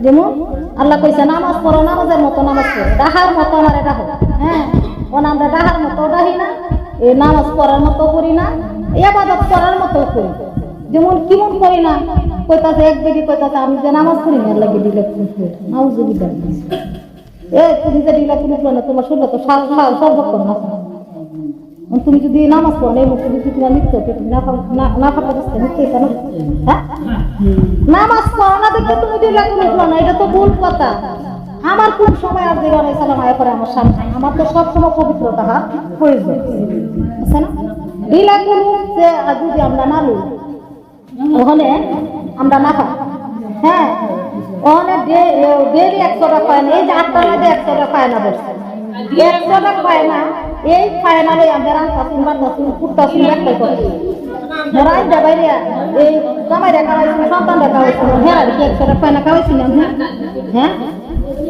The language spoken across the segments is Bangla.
যেমন আল্লাহ কইছে, নামাজ পড়ো, নামাজের মতো নামাজ পড়ো। ডাহার মতো আমার এটা হোক হ্যাঁ? ও আমরা ডাহার মতো ডাহি না। এই নামাজ পড়ার মতো করি না। এবাদত করার মতো করি। যেমন কেমন করি না? কইতাছে, এক বেদি কইতাছে, আমি যে নামাজ পড়ি না লাগে দিলে নাউজুবিল্লাহ। এ, তুমি যে দিলা কোনো তোমার শুনলে তো সাল সাল সর্বক্ষণ না। তুমি যদি নামাজ পড়ো, এই মুখে যদি তোমার নিত্য, তুমি না খাটা বসতে নিত্য কেন হ্যাঁ? নামাজ পড়ো না দেখে তুমি দিলা কোনো উঠল না, এটা তো ভুল কথা। আমার কোন সময় আর দিলা নাই সালাম আয় করে আমার সামনে আমার তো সব সময় পবিত্র থাকা প্রয়োজন। আছে না? দিলা যে যদি আমরা না লই, ওখানে আমরা না খাই। হ্যাঁ? ওখানে ডেলি একশো টাকা পায় না, এই যে আটটা বাজে একশো টাকা পায় না বসছে একশো টাকা পায় না এই ফাইনালে আমরা রান্তাসিন বান্তাসিন কুটতাসিন একটাই করছি মোরাই যাবাই এই জামাই রেখা হয়েছিল সন্তান রেখা হয়েছিল হ্যাঁ আর কি একশো টাকা পায় না খাওয়াইছিলাম হ্যাঁ হ্যাঁ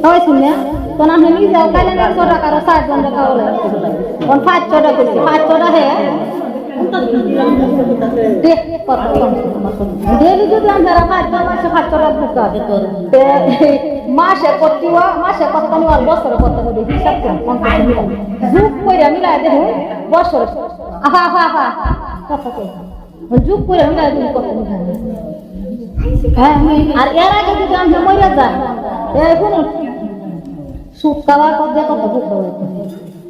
খাওয়াইছিল না তো না আমি নিজেও খাইলে একশো টাকা আর ষাট জন টাকা হলে কোন পাঁচশো টাকা করছি পাঁচশো টাকা হ্যাঁ ডেলি যদি আমরা পাঁচ মাসে পাঁচশো টাকা বুকা মাসে করতে মাসে কত আর বছরে কত করে হিসাব করে যুগ করে মিলাই দেখুন বছরে আহা কথা যুগ করে মিলাই হ্যাঁ। আর এর আগে যদি আমি মরে যাই এই কোনো সুখ খাওয়া কত কত বুক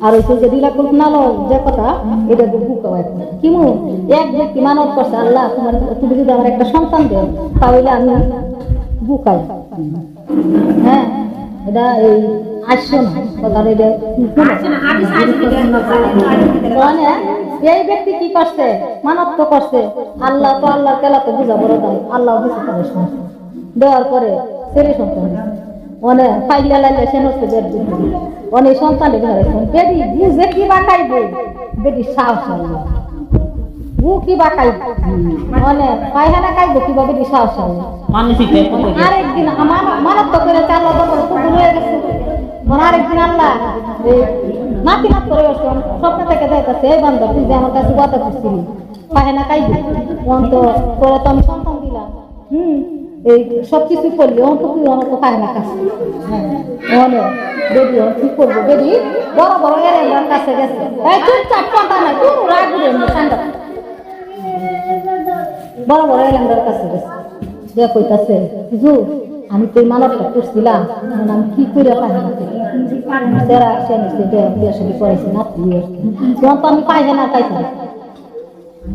আর ওই যে দিলা কল্পনালো যে কথা, এটা তো বুক কি মু এক ব্যক্তি মানত করছে, আল্লাহ, তোমার তুমি যদি আমার একটা সন্তান দেও, তাহলে আমি বুকাই হ্যাঁ এটা এই আসছো না কথাটা এটা মানে এই ব্যক্তি কি করছে? মানত তো করছে। আল্লাহ তো কেলা তো বুঝা বড় দেয় আল্লাহ বুঝতে পারে দেওয়ার পরে ছেলে সন্তান। অনে ফাইলা লাইলে সে নষ্ট বেদ অনে সন্তানে ঘরে বেডি বুঝে কি বা খাইব? বেডি সাহস নাই বু কি বা খাইব অনে পায়খানা খাইব কি বা বেডি সাহস নাই মানসিক আরেকদিন আমার মারাত্মক করে বছর কুকুর হয়ে গেছে। মানে আরেকদিন আল্লাহ নাতি নাত করে স্বপ্ন থেকে যাইতেছে এই বান্ধব তুই যে আমার কাছে কথা করছিলি পায়খানা তোরা তো আমি সন্তান দিলাম। হুম এই সব কিছু করলি অন্ত তুই অন্ত পায়খানা খাচ্ছি অনে বেবি কি করব? বেবি বড় বড় এর কাছে গেছে। এই চুপচাপ কথা কোন রাগ বড় বড় এলাকার কাছে গেছে। যে কইতাছে আমি তো মানবটা করছিলাম এখন আমি কি করে পাই যারা আসে নিচ্ছে বিয়ে শাদি করেছে না তখন তো আমি পাই না পাইছি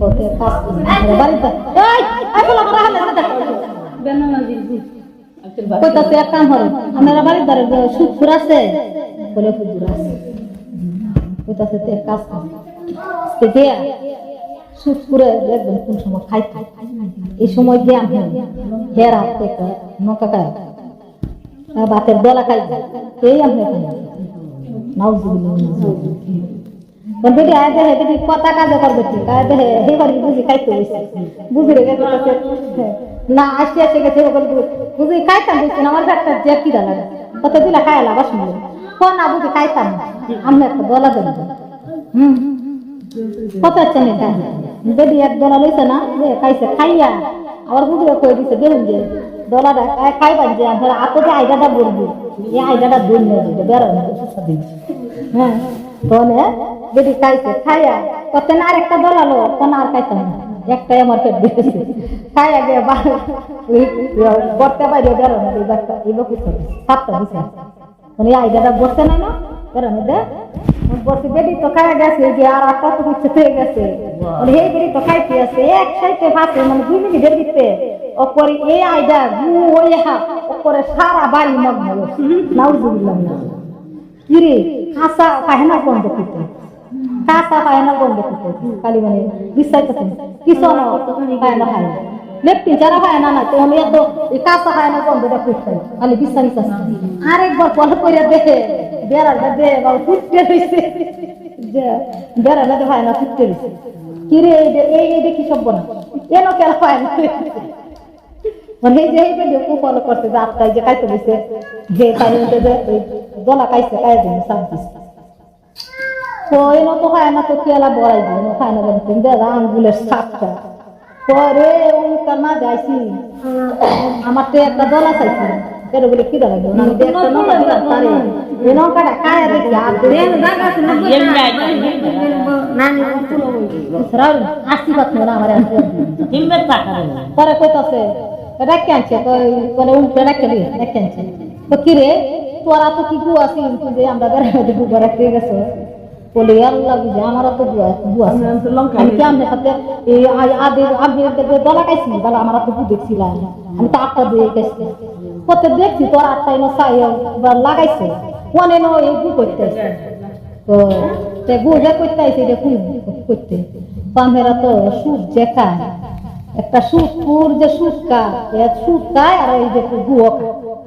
ওকে কাজ বাড়িতে কইতাছে এক কাম হল আপনারা বাড়ির দ্বারে সুদ আছে বলে হুজুর আছে। কইতাছে এক কাজ কর সুদ করে দেখবেন কোন সময় খাই এই সময় দিয়ে আমি হের হাত থেকে নৌকা খাই। বাতের দলা খাই। এই আমি খাই নাউজুবিল্লাহ বেটি, আয় দেহে বেটি, কথা কাজে করবে ঠিক। আয় দেহে হে করি বুঝি খাইতে হইছে? বুঝি রে না আসতে আসতে গেছে ওগুলো বুঝি খাইতাম, বুঝছি আমার একটা যে কি দালা কত দিলা খাইলা বাস কোন নে খাই বেটি এক দলা লইছে না যে খাইছে, খাইয়া আবার বুঝলে কই দিছে, দেখুন যে দলাটা খাই খাইবান যে আমরা আতো যে আইডাটা বলব এই আইডাটা দূর নিয়ে দিতে বেরোনো। হ্যাঁ তাহলে যদি খাইছে, খাইয়া কত না, আরেকটা দলালো কোন আর খাইতাম না। একটাই আমার পেট দিতেছে খাইয়া গিয়ে গড়তে বাইরে বেরোনো এই বাচ্চা এই বকুর সাতটা দিছে। মানে আইডিয়াটা বসতে নাই না, বেরোনো, দে। বসে বেডি তো খাইয়া গেছে যে আর আটটা তো হচ্ছে হয়ে গেছে। মানে এই বেডি তো খাইতে আছে এক সাইতে ভাতে মানে দুই মিনিটের দিতে ওপরে এই আইডা গু ওই সারা বাড়ি মগ্ন নাউজুবিল্লাহ। কিরে কাঁচা পায়না বন্ধ করতে। কাঁচা পায়না বন্ধ করতে। খালি মানে বিশ্বাস পায়না খায় না। লেপটি যারা হয় না না তো আমি এত কাঁচা না বন্ধটা করতে খালি বিশ্বাস আরেকবার ফলো করে দেখে। বেড়াটা দে বা ফুটতে রয়েছে যে বেড়াটা হয় না, ফুটতে রয়েছে কিরে এই যে- এই দেখি সব বনা এন কেন হয় না? মানে যে এই করছে যে আটটায় যে খাইতে দিছে যে তাই যে গলা খাইছে খাই দিন তো এই নত খায় না তো কেলা বড়াই দিন খায় না জানি কিন্তু আঙ্গুলের সাতটা পরে কার না যাইছি। আমার তো একটা দলা চাইছি। দিলাম তারে এই নৌকাটা কায়া দেখি আর আসছি পাচ্ছ না আমার পরে কইতাছে ডাকে আনছে বলে উল্টে ডাকে দিয়ে ডাকে আনছে তো কি রে তোরা তো কি গু আছি যে আমরা বেড়াতে গু বেড়াতে গেছো বলে আল্লাহ বুঝে আমারও তো গু আছে আমি কি আমাদের সাথে এই আদি আমি দলা খাইছি বলে আমার তো গু দেখছিলাম আমি তো আটটা দিয়ে গেছি কত দেখছি তোর আটটা এনে চাই লাগাইছে। কোনে নো এই গু করতে তো তে গু যে করতে আইছে যে কুই করতে। পামেরা তো সুদ যে খায় একটা সুদ পুর যে সুদ খায় সুদ খায় আর এই যে খায়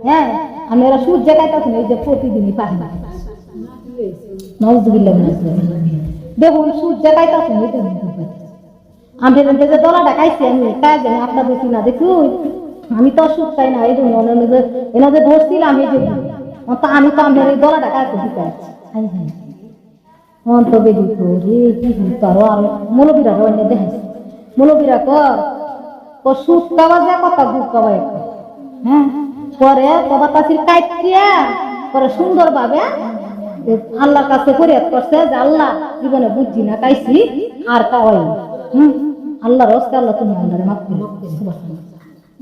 হ্যাঁ আমি এরা সুদ যে খাইতে এই যে প্রতিদিনই পাই না। নজবিল্লাহ দেখুন সুদ যে খাইতে এই তো আমি যে দলা ডাকাইছি, আমি কাজ দেখি না দেখুন। আমি তো সুদ খাই না, এই জন্য এনে যে ধরছিলাম এই যে তো আমি তো আমি দলা ডাকাইতে দিতে আছি হাই অন্ত বেদি করি কি মৌলবীরা দেখাইছে। মৌলবীরা কর ও সুদ কাবা কথা গুড় কাবা হ্যাঁ? পরে কবা তাসির কাইটিয়া পরে সুন্দর ভাবে আল্লাহর কাছে ফরিয়াদ করছে যে, আল্লাহ জীবনে বুঝছি না কাইছি আর কাওয়াই। হুম? আল্লাহ রস্তে আল্লাহ তুমি আল্লাহরে মাফ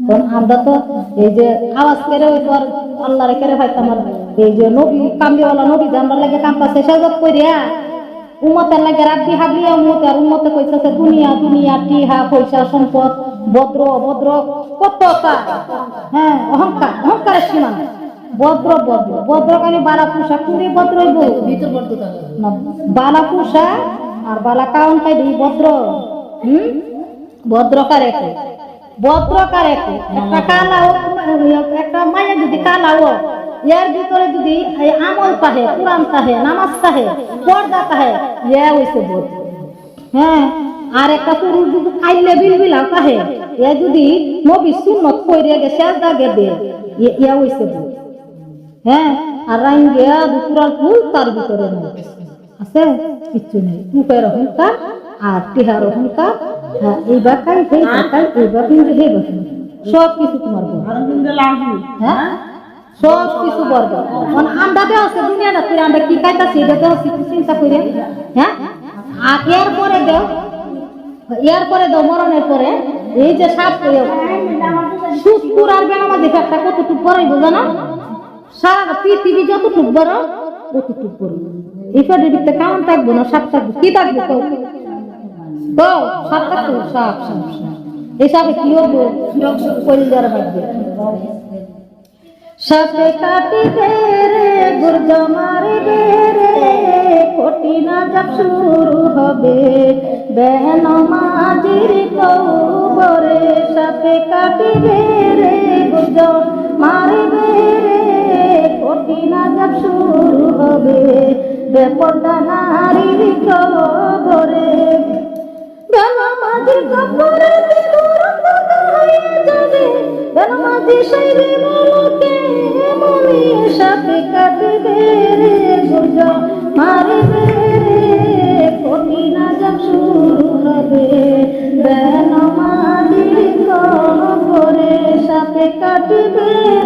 কারণ আমরা তো এই যে আওয়াজ করে ওই তো আল্লাহরে কেড়ে পাইতাম আর এই যে নবী কামলিওয়ালা নবী আমরা লাগে কাম্পাসে সাজত করিয়া উম্মতের লাগে রাব্বি হাবলিয়া উম্মতে আর উম্মতে কইছে দুনিয়া দুনিয়া টিহা পয়সা সম্পদ ভদ্র ভদ্র কত হ্যাঁ অহংকার অহংকারের সীমা ভদ্র ভদ্র ভদ্র কালি বালা পুষা কুড়ি ভদ্র না বালা পুষা আর বালা কাউন কাই দিই ভদ্র। হুম? ভদ্র কারে কই? ভদ্র কারে কই? একটা কালা হোক, একটা মায়া যদি কালা হোক এর ভিতরে যদি এই আমল তাহে কোরআন তাহে নামাজ তাহে পর্দা তাহে ইয়া হইছে ভদ্র। হ্যাঁ আর একটা পুরুষ যদি খাইলে বিলবিলা তাহে এ যদি নবী সুন্নত কইরে গেছে দাগে দে ইয়া- ইয়া হইছে ভদ্র। হ্যাঁ আর রাইন গিয়া দুপুরাল ফুল তার ভিতরে নাই। আছে? কিচ্ছু নেই। রূপের অহংকার আর টিহার অহংকার হ্যাঁ হ্যাঁ? মানে হ্যাঁ? আর এর পরে দেও পরে এই যে সাপ সুস্কুর আর বেনামাজি কতটুকু না সারা পৃথিবী যতটুক বড়, ততটুক বড়। এই কেমন থাকব না, সাপ থাকব, কি থাকবে তো তো সাপ এই সাপে। কি হব? কলিজার ভাববে সাপে কাটিবে রে গুর্জ মারিবে রে, কঠিনা যাব শুরু হবে। বেন মাঝির কৌবরে সাপে কাটিবে রে গুর্জ মারিবে রে, কঠিনা যাব শুরু হবে। বেপর্দা নারীর কবরে বেনামাজির কবরে দিলুরঙ্গ হয়ে যাবে। বেনামাজি সাইরে মলকে মনি সাথে কাটবে রে কাটবে